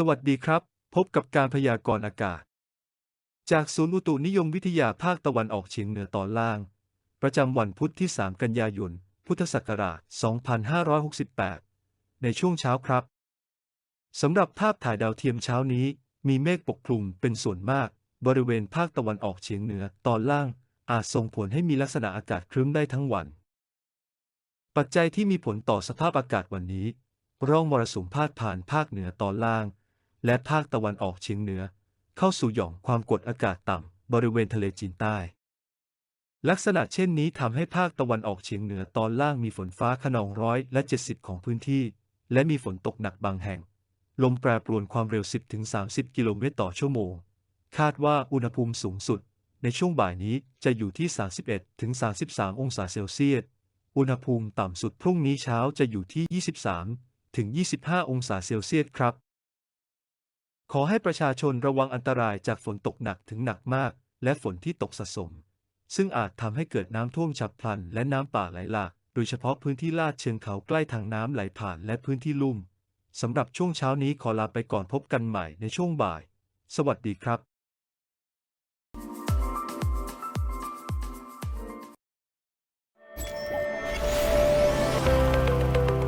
สวัสดีครับ พบกับการพยากรณ์อากาศ จากศูนย์อุตุนิยมวิทยาภาคตะวันออกเฉียงเหนือตอนล่าง ประจำวันพุธที่ 3 กันยายน พุทธศักราช 2568 ในช่วงเช้าครับ สำหรับภาพถ่ายดาวเทียมเช้านี้ มีเมฆปกคลุมเป็นส่วนมาก บริเวณภาคตะวันออกเฉียงเหนือตอนล่าง อาจส่งผลให้มีลักษณะอากาศครึ้มได้ทั้งวัน ปัจจัยที่มีผลต่อสภาพอากาศวันนี้ ร่องมรสุมพาดผ่านภาคเหนือตอนล่าง และภาคตะวันออกเฉียงเหนือ เข้าสู่หย่อมความกดอากาศต่ำบริเวณทะเลจีนใต้ ลักษณะเช่นนี้ทำให้ภาคตะวันออกเฉียงเหนือตอนล่างมีฝนฟ้าขนองร้อยและ70ของพื้นที่ และมีฝนตกหนักบางแห่ง ลมแปรปรวนความเร็ว 10-30 กิโลเมตรต่อชั่วโมง คาดว่าอุณหภูมิสูงสุด ในช่วงบ่ายนี้จะอยู่ที่ 31-33 องศาเซลเซียส อุณหภูมิต่ำสุดพรุ่งนี้เช้าจะอยู่ที่ 23ถึง25 องศาเซลเซียสครับ ขอให้ประชาชนระวังอันตรายจากฝนตกหนักถึงหนักมาก และฝนที่ตกสะสม ซึ่งอาจทำให้เกิดน้ำท่วมฉับพลัน และน้ำป่าไหลหลาก โดยเฉพาะพื้นที่ลาดเชิงเขาใกล้ทางน้ำไหลผ่านและพื้นที่ลุ่มสำหรับช่วงเช้านี้ขอลาไปก่อนพบกันใหม่ในช่วงบ่าย สวัสดีครับ